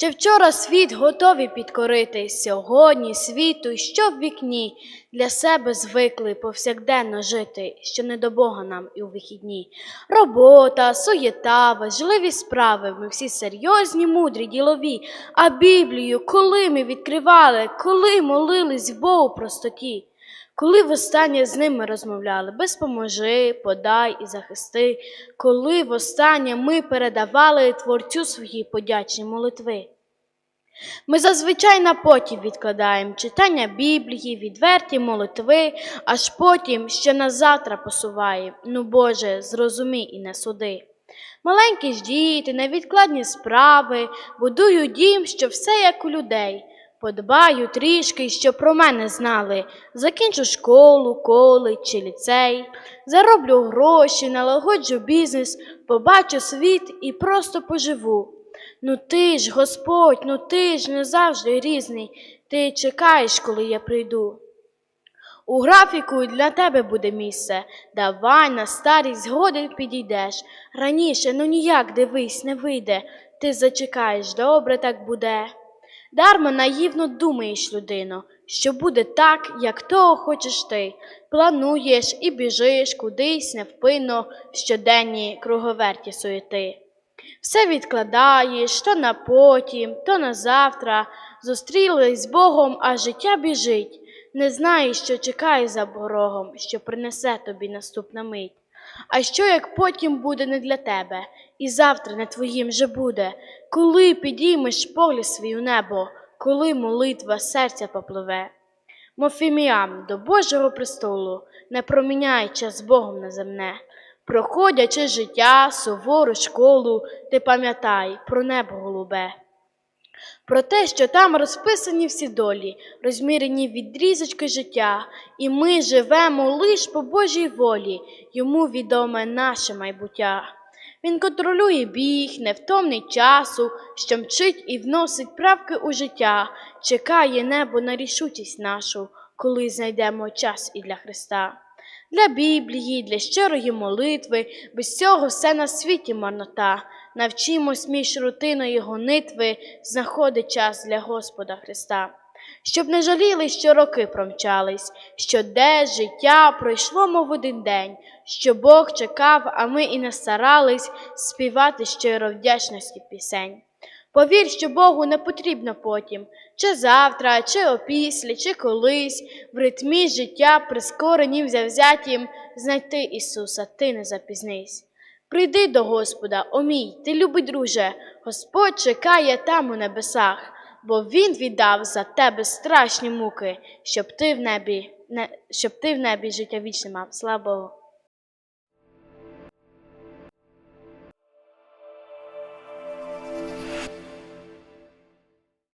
Ще вчора світ готові підкорити, сьогодні світу, що в вікні, для себе звикли повсякденно жити, що не до Бога нам і у вихідні. Робота, суєта, важливі справи, ми всі серйозні, мудрі, ділові. А Біблію, коли ми відкривали, коли молились в Богу простоті? Коли востаннє з ними розмовляли, безпоможи, подай і захисти, коли востаннє ми передавали Творцю свої подячні молитви. Ми зазвичай на потім відкладаємо читання Біблії, відверті молитви, аж потім ще на завтра посуваємо. Ну, Боже, зрозумій і не суди. Маленькі ж діти, невідкладні справи, будую дім, що все як у людей. Подбаю трішки, що про мене знали. Закінчу школу, коледж чи ліцей, зароблю гроші, налагоджу бізнес, побачу світ і просто поживу. Ну ти ж, Господь, ну ти ж не завжди різний, ти чекаєш, коли я прийду. У графіку для тебе буде місце. Давай на старість згоди підійдеш. Раніше, ну ніяк дивись, не вийде. Ти зачекаєш, добре так буде. Дарма наївно думаєш, людино, що буде так, як того хочеш ти. Плануєш і біжиш кудись невпинно в щоденні круговерті суєти. Все відкладаєш то на потім, то на завтра. Зустрілись з Богом, а життя біжить. Не знаєш, що чекає за порогом, що принесе тобі наступна мить. А що як потім буде не для тебе, і завтра не твоїм же буде, коли підіймеш погляд свій у небо, коли молитва серця попливе. Мофіміам до Божого престолу, не проміняй час Богом на земне. Проходячи життя, сувору школу, ти пам'ятай про небо голубе. Про те, що там розписані всі долі, розмірені відрізочки життя, і ми живемо лиш по Божій волі, йому відоме наше майбуття. Він контролює біг, невтомний часу, що мчить і вносить правки у життя, чекає небо на рішучість нашу, коли знайдемо час і для Христа. Для Біблії, для щирої молитви, без цього все на світі марнота. Навчимось між рутиною гонитви, знаходить час для Господа Христа. Щоб не жаліли, що роки промчались, що де життя пройшло, мов один день, що Бог чекав, а ми і не старались співати щиро вдячності пісень. Повір, що Богу не потрібно потім, чи завтра, чи опісля, чи колись, в ритмі життя, прискоренім завзятім, знайти Ісуса, ти не запізнись. Прийди до Господа, омій, ти любий друже, Господь чекає там у небесах, бо Він віддав за тебе страшні муки, щоб ти в небі, не, щоб ти в небі життя вічне мав. Слава Богу.